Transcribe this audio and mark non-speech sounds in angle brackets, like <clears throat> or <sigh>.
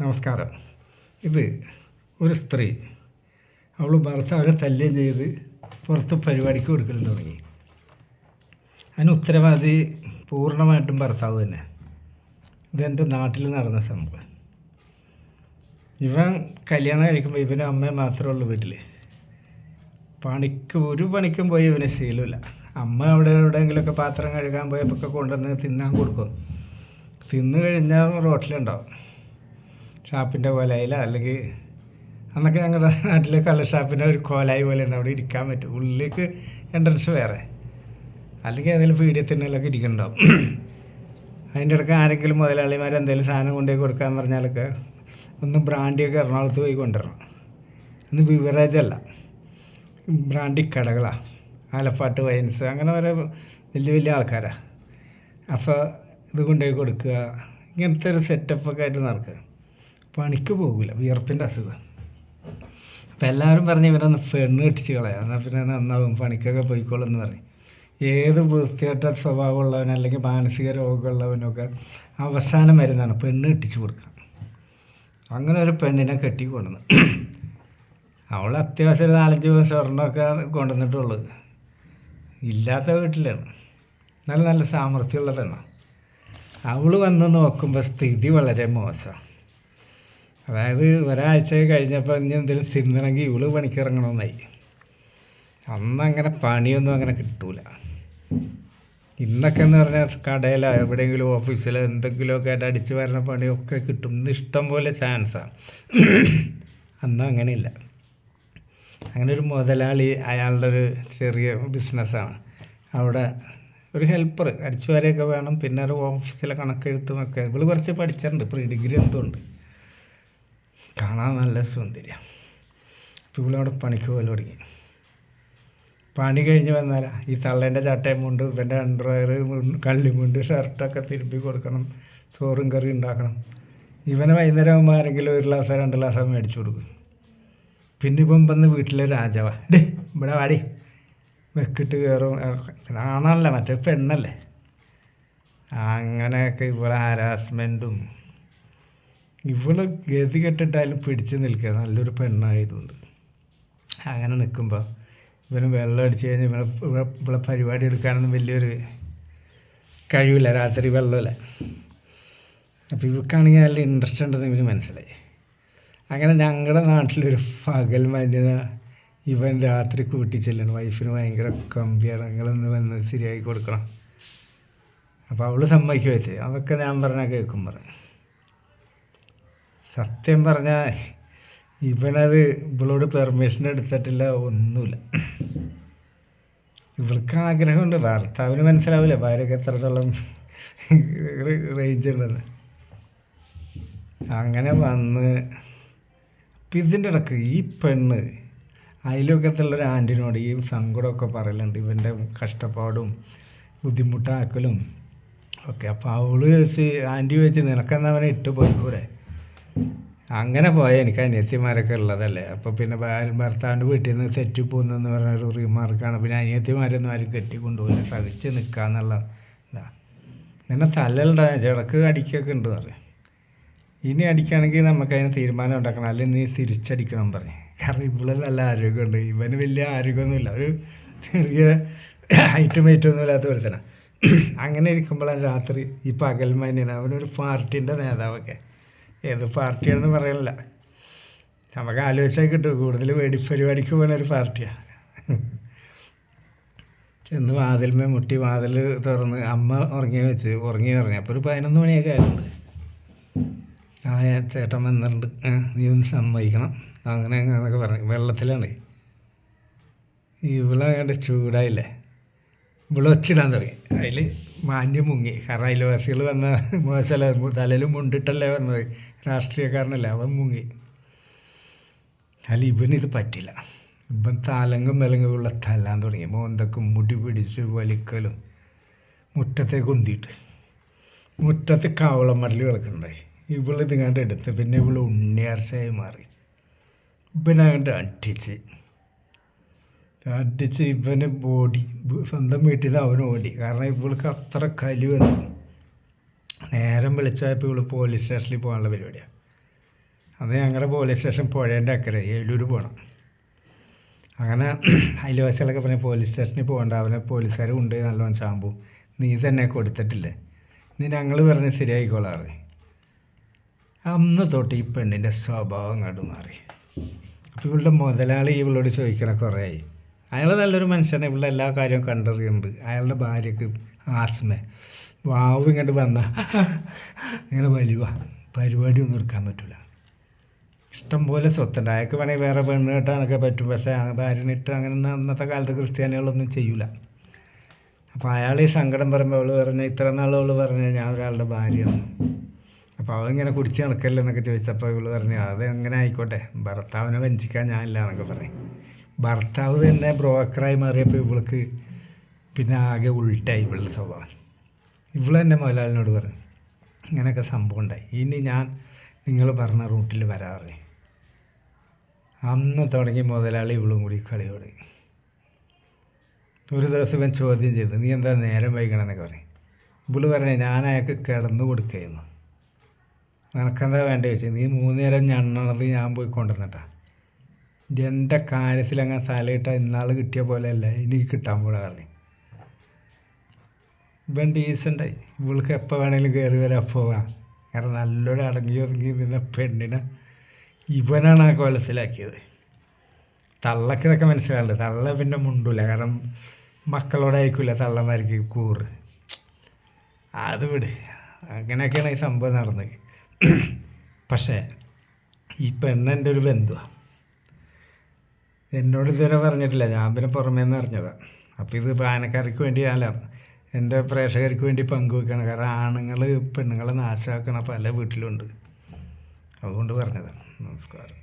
നമസ്കാരം. ഇത് ഒരു സ്ത്രീ. അവൾ ഭർത്താവിനെ തല്ലുകയും ചെയ്ത് പുറത്ത് പരിപാടിക്ക് കൊടുക്കലും തുടങ്ങി. അതിന് ഉത്തരവാദി പൂർണമായിട്ടും ഭർത്താവ് തന്നെ. ഇതെന്റെ നാട്ടിൽ നടന്ന സംഭവം. ഇവൻ കല്യാണം കഴിക്കുമ്പോൾ ഇവന്റെ അമ്മ മാത്രമേ ഉള്ളൂ വീട്ടിൽ പണിക്ക് ഒരു പണിക്കും പോയി ഇവന് ശീലമില്ല. അമ്മ അവിടെ എവിടെയെങ്കിലുമൊക്കെ പാത്രം കഴുകാൻ പോയപ്പോൾ കൊണ്ടുവന്ന് തിന്നാൻ കൊടുക്കും. തിന്നു കഴിഞ്ഞാൽ റോട്ടിലുണ്ടാവും. ഷാപ്പിന്റെ കോലായില അല്ലെങ്കിൽ അന്നൊക്കെ ഞങ്ങളുടെ നാട്ടിലെ കള്ള ഷാപ്പിന്റെ ഒരു കോലായി പോലെ ഉണ്ട്. അവിടെ ഇരിക്കാൻ പറ്റും. ഉള്ളിലേക്ക് എൻട്രൻസ് വേറെ. അല്ലെങ്കിൽ ഏതെങ്കിലും പീഡിയ തിന്നലൊക്കെ ഇരിക്കുന്നുണ്ടാവും. അതിന്റെ ഇടയ്ക്ക് ആരെങ്കിലും മുതലാളിമാർ എന്തെങ്കിലും സാധനം കൊണ്ടുപോയി കൊടുക്കാൻ പറഞ്ഞാലൊക്കെ ഒന്ന് ബ്രാൻഡിയൊക്കെ എറണാകുളത്ത് പോയി കൊണ്ടുവരണം. ഒന്ന് ബിവറേജ് അല്ല ബ്രാൻഡി കടകളാണ് ആലപ്പാട്ട് വൈൻസ് അങ്ങനെ ഓരോ വലിയ വലിയ ആൾക്കാരാണ് അപ്പോൾ ഇത് കൊണ്ടുപോയി കൊടുക്കുക. ഇങ്ങനത്തെ ഒരു സെറ്റപ്പൊക്കെ ആയിട്ട് നടക്കുക. പണിക്ക് പോകില്ല വിയർപ്പിന്റെ അസുഖം. അപ്പം എല്ലാവരും പറഞ്ഞ് ഇവരൊന്ന് പെണ്ണ് കെട്ടിച്ച് കളയാം എന്നാൽ പിന്നെ നന്നാവും പണിക്കൊക്കെ പോയിക്കോളും എന്ന് പറയും ഏത് വൃത്തികെട്ട സ്വഭാവമുള്ളവൻ അല്ലെങ്കിൽ മാനസിക രോഗമുള്ളവനൊക്കെ അവസാനം വരുന്നതാണ് പെണ്ണ് കെട്ടിച്ച് കൊടുക്കുക. അങ്ങനെ ഒരു പെണ്ണിനെ കെട്ടി കൊണ്ടുവന്നു. അവൾ അത്യാവശ്യം നാലഞ്ച് ദിവസം സ്വർണമൊക്കെ കൊണ്ടുവന്നിട്ടുള്ളത് ഇല്ലാത്ത വീട്ടിലാണ്. നല്ല നല്ല സാമർഥ്യമുള്ള പെണ്ണാണ് അവൾ വന്ന് നോക്കുമ്പോൾ സ്ഥിതി വളരെ മോശം. അതായത് ഒരാഴ്ച കഴിഞ്ഞപ്പോൾ ഇനി എന്തെങ്കിലും തിന്നണമെങ്കിൽ ഇവൾ പണിക്കിറങ്ങണമെന്നായി. അന്ന് അങ്ങനെ പണിയൊന്നും അങ്ങനെ കിട്ടൂല. ഇന്നൊക്കെ എന്ന് പറഞ്ഞാൽ കടയിലോ എവിടെയെങ്കിലും ഓഫീസിലോ എന്തെങ്കിലുമൊക്കെ ആയിട്ട് അടിച്ചു വരുന്ന പണിയൊക്കെ കിട്ടും. ഇന്ന് ഇഷ്ടം പോലെ ചാൻസാണ് അന്ന് അങ്ങനെയില്ല. അങ്ങനെ ഒരു മുതലാളി അയാളുടെ ഒരു ചെറിയ ബിസിനസ്സാണ് അവിടെ ഒരു ഹെൽപ്പർ അടിച്ചു വരെയൊക്കെ വേണം. പിന്നെ ഒരു ഓഫീസിലെ കണക്കെഴുത്തുമൊക്കെ ഇവൾ കുറച്ച് പഠിച്ചിട്ടുണ്ട്. പ്രീ ഡിഗ്രി എന്തോ ഉണ്ട് കാണാൻ നല്ല സുന്ദരിയാണ് അപ്പോൾ ഇവളവിടെ പണിക്ക് പോലെ തുടങ്ങി. പണി കഴിഞ്ഞ് വന്നാലാ ഈ തള്ളേന്റെ ചട്ടയും മുണ്ട് ഇവന്റെ അണ്ടർവയർ കള്ളിമുണ്ട് ഷർട്ടൊക്കെ തിരുമ്പി കൊടുക്കണം. ചോറും കറി ഉണ്ടാക്കണം. ഇവനെ വൈകുന്നേരം ആകുമ്പോൾ ആരെങ്കിലും ഒരു ഗ്ലാസ് രണ്ട് ഗ്ലാസ് മേടിച്ചു കൊടുക്കും. പിന്നെ ഇപ്പം വന്ന് വീട്ടിലെ രാജാവാ. ഡേ ഇവിടെ വാടി. വെക്കിട്ട് കയറും ആണല്ല മറ്റേ പെണ്ണല്ലേ? അങ്ങനെയൊക്കെ ഇവളെ ഹാരാസ്മെന്റും ഇവൾ ഗതി കെട്ടിട്ടായാലും പിടിച്ച് നിൽക്കുക. നല്ലൊരു പെണ്ണായതുകൊണ്ട്. അങ്ങനെ നിൽക്കുമ്പോൾ ഇവന് വെള്ളം അടിച്ച് കഴിഞ്ഞാൽ ഇവളെ ഇവിടെ പരിപാടി എടുക്കാനൊന്നും വലിയൊരു കഴിവില്ല. രാത്രി വെള്ളമില്ല. അപ്പോൾ ഇവക്കാണെങ്കിൽ നല്ല ഇൻട്രസ്റ്റ് ഉണ്ടെന്ന് ഇവന് മനസ്സിലായി. അങ്ങനെ ഞങ്ങളുടെ നാട്ടിലൊരു പകൽ മഞ്ഞന ഇവൻ രാത്രി കൂട്ടി ചെല്ലണം. വൈഫിന് ഭയങ്കര കമ്പിയാണ് നിങ്ങളൊന്ന് വന്ന് ശരിയാക്കി കൊടുക്കണം. അപ്പോൾ അവൾ സമ്മതിക്കുമായിട്ട് അതൊക്കെ ഞാൻ പറഞ്ഞാൽ കേൾക്കും പറഞ്ഞു സത്യം പറഞ്ഞാൽ ഇവനത് ഇവളോട് പെർമിഷൻ എടുത്തിട്ടില്ല ഒന്നുമില്ല. ഇവൾക്ക് ആഗ്രഹമുണ്ട് ഭർത്താവിന് മനസ്സിലാവില്ല ഭാര്യക്ക് എത്രത്തോളം റേഞ്ച് ഉണ്ടെന്ന് അങ്ങനെ വന്ന് അപ്പം ഇതിന്റെ ഇടയ്ക്ക് ഈ പെണ്ണ് ഒരു ആന്റിനോട് ഈ സങ്കടമൊക്കെ പറയലുണ്ട് ഇവന്റെ കഷ്ടപ്പാടും ബുദ്ധിമുട്ടാക്കലും ഓക്കെ അപ്പോൾ അവൾ വെച്ച് ആന്റി വെച്ച് നിനക്കെന്നാ അവനെ ഇട്ട് പോയിക്കൂടെ അങ്ങനെ പോയ എനിക്ക് അനിയത്തിമാരൊക്കെ ഉള്ളതല്ലേ. അപ്പോൾ പിന്നെ ഭർത്താവിന്റെ വീട്ടിൽ നിന്ന് തെറ്റി പോകുന്നെന്ന് പറഞ്ഞൊരു റിമാർക്കാണ് പിന്നെ അനിയത്തിമാരൊന്നും ആരും കെട്ടി കൊണ്ടുപോകില്ല സഹിച്ച് നിൽക്കാന്നുള്ള ഇതാ. നിന്നെ തല്ലുണ്ട ചിടക്ക് അടിക്കൊക്കെ ഉണ്ട് പറയും. ഇനി അടിക്കുകയാണെങ്കിൽ നമുക്ക് അതിന് തീരുമാനം ഉണ്ടാക്കണം. അല്ലെങ്കിൽ നീ തിരിച്ചടിക്കണം പറയും. കാരണം ഇവിടെ നല്ല ആരോഗ്യമുണ്ട്. ഇവന് വലിയ ആരോഗ്യമൊന്നുമില്ല. ഒരു ചെറിയ ഹൈറ്റും വെയിറ്റൊന്നും ഇല്ലാത്ത ഒരുത്തനാണ് <clears throat> അങ്ങനെ ഇരിക്കുമ്പോഴാണ് രാത്രി ഈ പകൽ അവനൊരു പാർട്ടീന്റെ നേതാവൊക്കെ ഏത് പാർട്ടിയാണെന്ന് പറയണില്ല നമുക്ക് ആലോചിച്ചാൽ കിട്ടും. കൂടുതൽ വെടിപ്പരിപാടിക്ക് പോകുന്ന ഒരു പാർട്ടിയാണ് ചെന്ന് വാതിൽമേ മുട്ടി വാതിൽ തുറന്ന് അമ്മ ഉറങ്ങി വെച്ച് ഉറങ്ങി ഉറങ്ങി. അപ്പോൾ ഒരു പതിനൊന്ന് മണിയൊക്കെ ആയിട്ടുണ്ട്. ആ ചേട്ടൻ വന്നിട്ടുണ്ട്. "ഏ, നീ ഒന്ന് സമ്മതിക്കണം. അങ്ങനെ അങ്ങനെയൊക്കെ പറഞ്ഞു. വെള്ളത്തിലാണ്. ഇവളങ്ങോട്ട് ചൂടായില്ലേ? ഇവിളെ ഒച്ചിടാൻ തുടങ്ങി. അതിൽ മാന്യം മുങ്ങി. കാരണം അയൽവാസികൾ വന്ന മോശമല്ല തലയിൽ മുണ്ടിട്ടല്ലേ വന്നത്. രാഷ്ട്രീയക്കാരനല്ല അവൻ മുങ്ങി. അല്ല ഇവനിത് പറ്റില്ല. ഇവൻ തലങ്ങും വിലങ്ങുള്ള തല്ലാൻ തുടങ്ങി. മോന്തക്കും മുടി പിടിച്ച് വലിക്കലും മുറ്റത്തെ കൊന്തിയിട്ട്. മുറ്റത്ത് കാവളം മടൽ കിടക്കുന്നുണ്ടായി ഇവളിത് കണ്ട് എടുത്ത് പിന്നെ ഇവൾ ഉണ്ണിയാർച്ചയായി മാറി. ഇവനങ്ങോട്ട് അടിച്ച് അടിച്ച് ഇവന് ബോഡി സ്വന്തം വീട്ടിൽ നിന്ന് അവൻ ഓടി. കാരണം ഇവൾക്ക് അത്ര കലി വന്നു നേരം വിളിച്ചപ്പോൾ ഇവൾ പോലീസ് സ്റ്റേഷനിൽ പോകാനുള്ള പരിപാടിയാണ് അത് ഞങ്ങളുടെ പോലീസ് സ്റ്റേഷൻ പുഴേന്റെ അക്കരെ ഏലൂർ പോകണം അങ്ങനെ അയൽവാസികളൊക്കെ പറഞ്ഞാൽ പോലീസ് സ്റ്റേഷനിൽ പോകണ്ട അവനെ പോലീസുകാർ ഉണ്ട് നല്ലോണം ചാമ്പു. നീ തന്നെ കൊടുത്തിട്ടില്ലേ? നീ ഞങ്ങൾ പറഞ്ഞ് ശരിയായിക്കോളാറ് അന്ന് തൊട്ട് ഈ പെണ്ണിന്റെ സ്വഭാവം കണ്ടു മാറി. അപ്പോൾ ഇവളുടെ മുതലാളി ഇവളോട് ചോദിക്കണ കുറേ ആയി. അയാൾ നല്ലൊരു മനുഷ്യനെ ഇവിടെ എല്ലാ കാര്യവും കണ്ടറിയുന്നുണ്ട്. അയാളുടെ ഭാര്യക്ക് ആസ്മ. വാവ് ഇങ്ങോട്ട് വന്ന. ഇങ്ങനെ വലിയ പരിപാടി ഒന്നും എടുക്കാൻ പറ്റില്ല ഇഷ്ടം പോലെ സ്വത്തുണ്ട്. അയാൾക്ക് വേണമെങ്കിൽ വേറെ പെണ്ണ് കെട്ടാനൊക്കെ പറ്റും. പക്ഷേ ആ ഭാര്യനിട്ട് അങ്ങനെ അന്നത്തെ കാലത്ത് ക്രിസ്ത്യാനികളൊന്നും ചെയ്യൂല. അപ്പോൾ അയാൾ ഈ സങ്കടം പറയുമ്പോൾ അവൾ പറഞ്ഞ ഇത്ര നാൾ അവൾ പറഞ്ഞ ഞാൻ ഒരാളുടെ ഭാര്യയാണ്. അപ്പോൾ അവളിങ്ങനെ കുടിച്ച് നടക്കല്ലേ? എന്നൊക്കെ ചോദിച്ചപ്പോൾ ഇവൾ പറഞ്ഞു അത് എങ്ങനെ ആയിക്കോട്ടെ? ഭർത്താവിനെ വഞ്ചിക്കാൻ ഞാനില്ല എന്നൊക്കെ പറയും. ഭർത്താവ് തന്നെ ബ്രോക്കറായി മാറിയപ്പോൾ ഇവൾക്ക് പിന്നെ ആകെ ഉൾട്ടായി ഇവളുടെ സ്വഭാവം. ഇവൾ തന്നെ മുതലാളിനോട് പറഞ്ഞു ഇങ്ങനെയൊക്കെ സംഭവം ഉണ്ടായി. ഇനി ഞാൻ നിങ്ങൾ പറഞ്ഞ റൂട്ടിൽ വരാറ്. അന്ന് തുടങ്ങി മുതലാളി ഇവളും കൂടി കളി തുടങ്ങി ഒരു ദിവസം ഇവൻ ചോദ്യം ചെയ്തു നീ എന്താ നേരം വൈകണമെന്നൊക്കെ പറയും. ഇവൾ പറഞ്ഞു ഞാൻ അയാൾക്ക് കിടന്നു കൊടുക്കുകയായിരുന്നു നിനക്കെന്താ വേണ്ട? ചോദിച്ചത് നീ മൂന്ന് നേരം ഞണ്ണത് ഞാൻ പോയി കൊണ്ടുവന്നിട്ടാ. എന്റെ കാര്യത്തിൽ അങ്ങനെ സ്ഥലമിട്ട ഇന്നാൾ കിട്ടിയ പോലെയല്ല എനിക്ക് കിട്ടാൻ പോലെ പറഞ്ഞു ഇവൻ ഡീസന്റായി ഇവൾക്ക് എപ്പോൾ വേണമെങ്കിലും കയറി വരാൻ പോവാം. കാരണം നല്ലൊരു അടങ്ങി ഒതുങ്ങി നിന്ന പെണ്ണിനെ ഇവനാണ് ആ കൊലസിലാക്കിയത് തള്ളക്ക് ഇതൊക്കെ മനസ്സിലാവുന്നുണ്ട് തള്ള പിന്നെ മുണ്ടൂല. കാരണം മക്കളോടായിരിക്കില്ല തള്ളമാർക്ക് കൂറ്. അത് വിട്. അങ്ങനെയൊക്കെയാണ് ഈ സംഭവം നടന്നത്. പക്ഷേ ഈ പെണ്ണെന്റെ ഒരു ബന്ധുവാണ് എന്നോട് ഇതുവരെ പറഞ്ഞിട്ടില്ല. ഞാൻ പിന്നെ പുറമേ നിന്ന് അറിഞ്ഞതാണ് അപ്പോൾ ഇത് പാനക്കാർക്ക് വേണ്ടി അല്ല എന്റെ പ്രേക്ഷകർക്ക് വേണ്ടി പങ്കുവെക്കണം. കാരണം ആണുങ്ങൾ പെണ്ണുങ്ങളെ നാശമാക്കണ പല വീട്ടിലുണ്ട് അതുകൊണ്ട് പറഞ്ഞതാണ് നമസ്കാരം.